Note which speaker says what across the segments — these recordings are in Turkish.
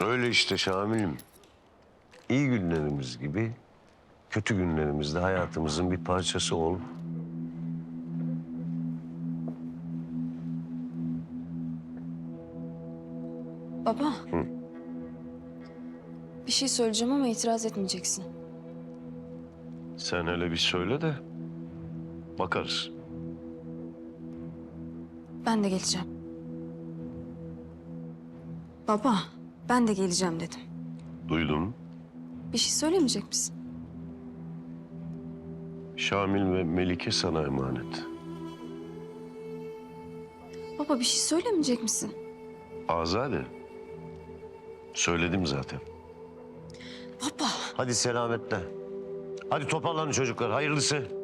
Speaker 1: Öyle işte Şamil'im. İyi günlerimiz gibi kötü günlerimiz de hayatımızın bir parçası oğlum.
Speaker 2: Baba. Bir şey söyleyeceğim ama itiraz etmeyeceksin.
Speaker 1: Sen hele bir söyle de bakarız.
Speaker 2: Ben de geleceğim. Baba, ben de geleceğim dedim.
Speaker 1: Duydum.
Speaker 2: Bir şey söylemeyecek misin?
Speaker 1: Şamil ve Melike sana emanet.
Speaker 2: Baba bir şey söylemeyecek misin?
Speaker 1: Azade. Söyledim zaten.
Speaker 2: Baba.
Speaker 1: Hadi selametle. Hadi toparlanın çocuklar. Hayırlısı.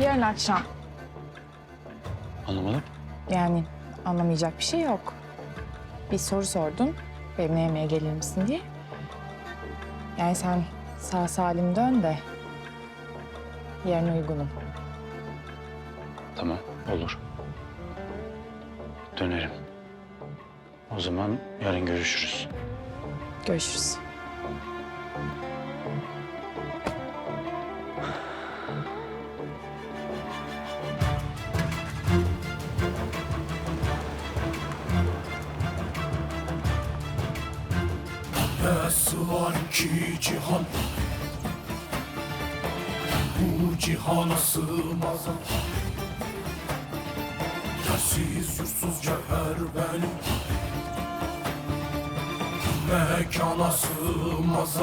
Speaker 3: Yarın akşam.
Speaker 4: Anlamadım.
Speaker 3: Yani anlamayacak bir şey yok. Bir soru sordun. Benimle yemeğe gelir misin diye. Yani sen sağ salim dön de yarın uygunum.
Speaker 4: Tamam, olur. Dönerim. O zaman yarın görüşürüz.
Speaker 3: Görüşürüz.
Speaker 5: Nasıl var ki cihan? Bu cihana sığmaz. Yersiz yursuz cevher benim. Mekana sığmaz